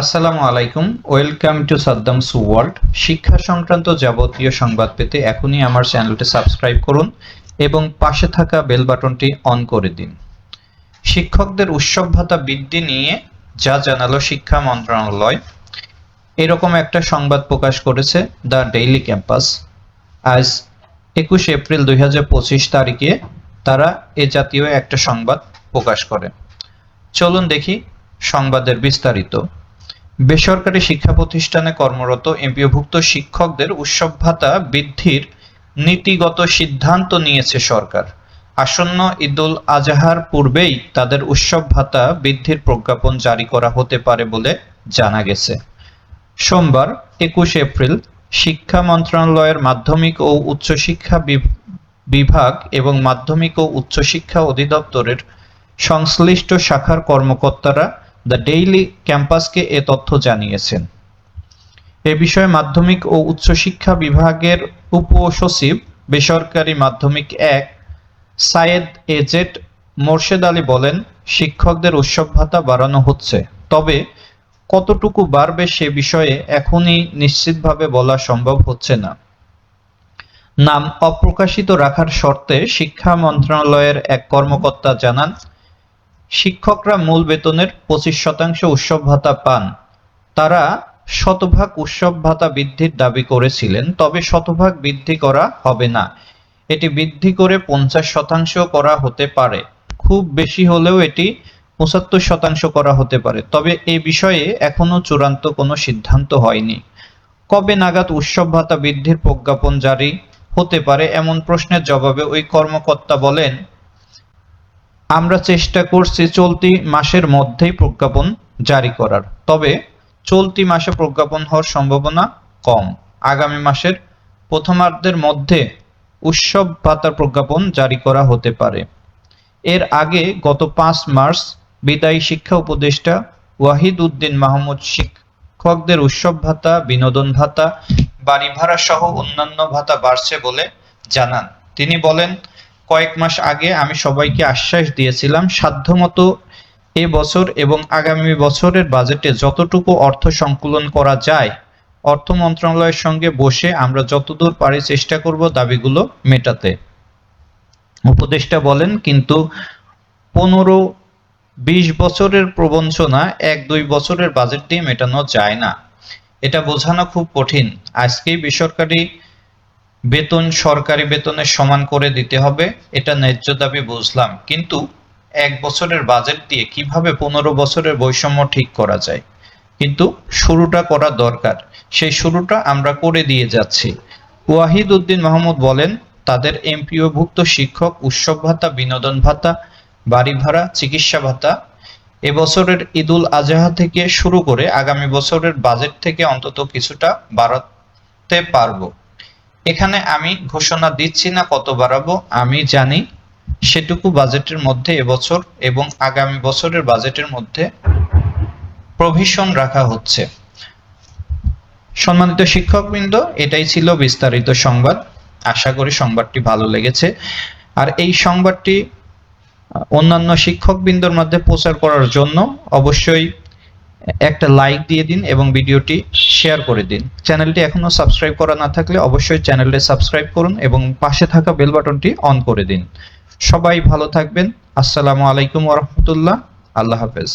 আসসালামু আলাইকুম, welcome to সাদ্দামস world. শিক্ষা সংক্রান্ত যাবতীয় সংবাদ পেতে এখনই আমার চ্যানেলটি সাবস্ক্রাইব করুন এবং পাশে থাকা বেল বাটনটি অন করে দিন। শিক্ষকদের উৎসব ভাতা বৃদ্ধি নিয়ে যা জানালো শিক্ষা মন্ত্রণালয়, এরকম একটা সংবাদ প্রকাশ করেছে দ্য ডেইলি ক্যাম্পাস। আজ একুশ এপ্রিল দুই হাজার পঁচিশ তারিখে তারা এ জাতীয় একটা সংবাদ প্রকাশ করে। চলুন দেখি সংবাদের বিস্তারিত। বেসরকারি শিক্ষা প্রতিষ্ঠানে কর্মরত এমপিওভুক্ত শিক্ষকদের উৎসব ভাতা বৃদ্ধির নীতিগত সিদ্ধান্ত নিয়েছে সরকার। আসন্ন ঈদুল আজহার পূর্বেই তাদের উৎসব ভাতা বৃদ্ধির প্রজ্ঞাপন জারি করা হতে পারে বলে জানা গেছে। সোমবার একুশ এপ্রিল শিক্ষা মন্ত্রণালয়ের মাধ্যমিক ও উচ্চশিক্ষা বিভ- বিভাগ এবং মাধ্যমিক ও উচ্চশিক্ষা অধিদপ্তরের সংশ্লিষ্ট শাখার কর্মকর্তারা দ্য ডেইলি ক্যাম্পাসকে এ তথ্য জানিয়েছেন। এ বিষয়ে মাধ্যমিক ও উচ্চশিক্ষা বিভাগের উপসচিব, বেসরকারি মাধ্যমিক এক সায়েদ এজেট মোর্শেদ আলী বলেন, শিক্ষকদের উৎসব ভাতা বাড়ানো হচ্ছে। তবে কতটুকু বাড়বে সে বিষয়ে এখনই নিশ্চিতভাবে বলা সম্ভব হচ্ছে না। নাম অপ্রকাশিত রাখার শর্তে শিক্ষা মন্ত্রণালয়ের এক কর্মকর্তা জানান শিক্ষকরা মূল বেতনের পঁচিশ শতাংশ উৎসব ভাতা পান। তারা শতভাগ উৎসব ভাতা বৃদ্ধির দাবি করেছিলেন, তবে শতভাগ বৃদ্ধি করা হবে না। এটি বৃদ্ধি করে পঞ্চাশ শতাংশ করা হতে পারে। খুব বেশি হলেও এটি পঁচাত্তর শতাংশ করা হতে পারে। তবে এ বিষয়ে এখনও চূড়ান্ত কোনো সিদ্ধান্ত হয়নি। কবে নাগাদ উৎসব ভাতা বৃদ্ধির প্রজ্ঞাপন জারি হতে পারে এমন প্রশ্নের জবাবে ওই কর্মকর্তা বলেন আমরা চেষ্টা করছি চলতি মাসের মধ্যেই প্রজ্ঞাপন জারি করার। তবে চলতি মাসে প্রজ্ঞাপন হওয়ার সম্ভাবনা কম। আগামী মাসের প্রথমার্ধের মধ্যে উৎসব ভাতার প্রজ্ঞাপন জারি করা হতে পারে। এর আগে গত পাঁচ মার্চ বিদায়ী শিক্ষা উপদেষ্টা ওয়াহিদ উদ্দিন মাহমুদ শিক্ষকদের উৎসব ভাতা, বিনোদন ভাতা, বাড়ি ভাড়া সহ অন্যান্য ভাতা বাড়ছে বলে জানান। তিনি বলেন কয়েক মাস আগে আমি সবাইকে আশ্বাস দিয়েছিলাম, সাধ্যমতো এ বছর এবং আগামী বছরের বাজেটে যতটুকু অর্থ সংকুলন করা যায়, অর্থ মন্ত্রণালয়ের সঙ্গে বসে আমরা যতদূর পারি চেষ্টা করব দাবিগুলো মেটাতে। উপদেষ্টা বলেন, কিন্তু পনেরো বিশ বছরের প্রবঞ্চনা এক দুই বছরের বাজেট দিয়ে মেটানো যায় না। এটা বোঝানো খুব কঠিন। আজকেই বেসরকারি বেতন, সরকারি বেতনের সমান করে দিতে হবে, এটা ন্যায্য দাবি বুঝলাম। কিন্তু এক বছরের বাজেট দিয়ে কীভাবে পনেরো বছরের বৈষম্য ঠিক করা যায়? কিন্তু শুরুটা করা দরকার। সেই শুরুটা আমরা করে দিয়ে যাচ্ছি। ওয়াহিদ উদ্দিন মাহমুদ বলেন, তাদের এমপিওভুক্ত শিক্ষক, উৎসব ভাতা, বিনোদন ভাতা, বাড়ি ভাড়া, চিকিৎসা ভাতা এবছরের ঈদুল আজহা থেকে শুরু করে আগামী বছরের বাজেট থেকে অন্তত কিছুটা বাড়াতে পারব। এখানে আমি ঘোষণা দিচ্ছি না কত বাড়াবো, আমি জানি সেটুকু বাজেটের মধ্যে এবছর এবং আগামী বছরের বাজেটের মধ্যে প্রভিশন রাখা হচ্ছে। সম্মানিত শিক্ষকবৃন্দ, এটাই ছিল বিস্তারিত সংবাদ। আশা করি সংবাদটি ভালো লেগেছে। আর এই সংবাদটি অন্যান্য শিক্ষকবৃন্দর মধ্যে প্রচার করার জন্য অবশ্যই একটা লাইক দিয়ে দিন এবং ভিডিওটি শেয়ার করে দিন। চ্যানেলটি এখনও সাবস্ক্রাইব করা না থাকলে অবশ্যই চ্যানেলটি সাবস্ক্রাইব করুন এবং পাশে থাকা বেল বাটনটি অন করে দিন। সবাই ভালো থাকবেন। আসসালামু আলাইকুম ওরহমতুল্লাহ আল্লাহ হাফেজ।